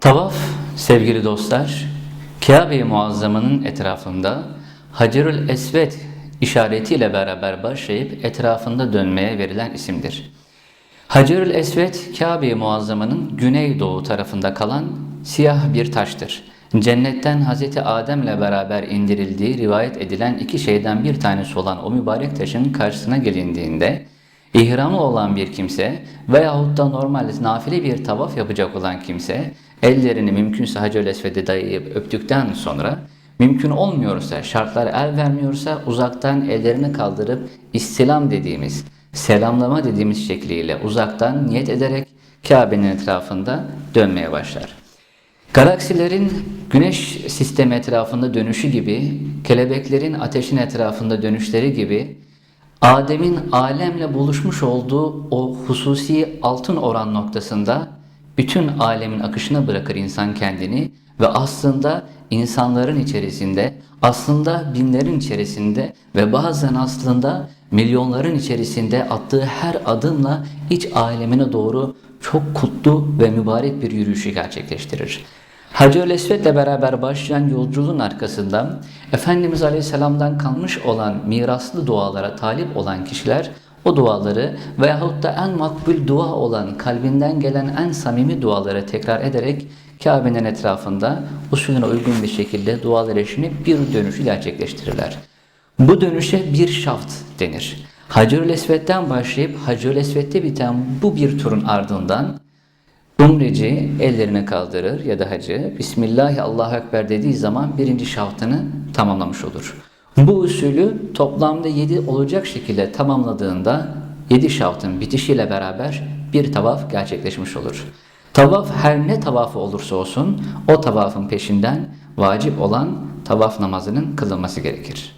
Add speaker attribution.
Speaker 1: Tavaf sevgili dostlar Kabe-i Muazzama'nın etrafında Hacerül Esved işaretiyle beraber başlayıp etrafında dönmeye verilen isimdir. Hacerül Esved Kabe-i Muazzama'nın güneydoğu tarafında kalan siyah bir taştır. Cennetten Hz. Adem'le beraber indirildiği rivayet edilen iki şeyden bir tanesi olan o mübarek taşın karşısına gelindiğinde İhramlı olan bir kimse veyahut da normal nafile bir tavaf yapacak olan kimse ellerini mümkünse Hacer Esved'e dayayıp öptükten sonra mümkün olmuyorsa, şartlar el vermiyorsa uzaktan ellerini kaldırıp istilam dediğimiz, selamlama dediğimiz şekliyle uzaktan niyet ederek Kabe'nin etrafında dönmeye başlar. Galaksilerin güneş sistemi etrafında dönüşü gibi, kelebeklerin ateşin etrafında dönüşleri gibi Adem'in alemle buluşmuş olduğu o hususi altın oran noktasında bütün alemin akışına bırakır insan kendini ve aslında insanların içerisinde, aslında binlerin içerisinde ve bazen aslında milyonların içerisinde attığı her adımla iç alemine doğru çok kutlu ve mübarek bir yürüyüşü gerçekleştirir. Hacı Esved'le beraber başlayan yolculuğun arkasında Efendimiz Aleyhisselam'dan kalmış olan miraslı dualara talip olan kişiler o duaları veyahut da en makbul dua olan kalbinden gelen en samimi duaları tekrar ederek Kabe'nin etrafında usulüne uygun bir şekilde dualar eşliğinde bir dönüşü gerçekleştirirler. Bu dönüşe bir şaft denir. Hacer-ül Esved'den başlayıp Hacer-ül Esved'de biten bu bir turun ardından Umreci ellerini kaldırır ya da hacı Bismillah Allahu Ekber dediği zaman birinci şaftını tamamlamış olur. Bu usulü toplamda 7 olacak şekilde tamamladığında 7 şaftın bitişiyle beraber bir tavaf gerçekleşmiş olur. Tavaf her ne tavafı olursa olsun o tavafın peşinden vacip olan tavaf namazının kılınması gerekir.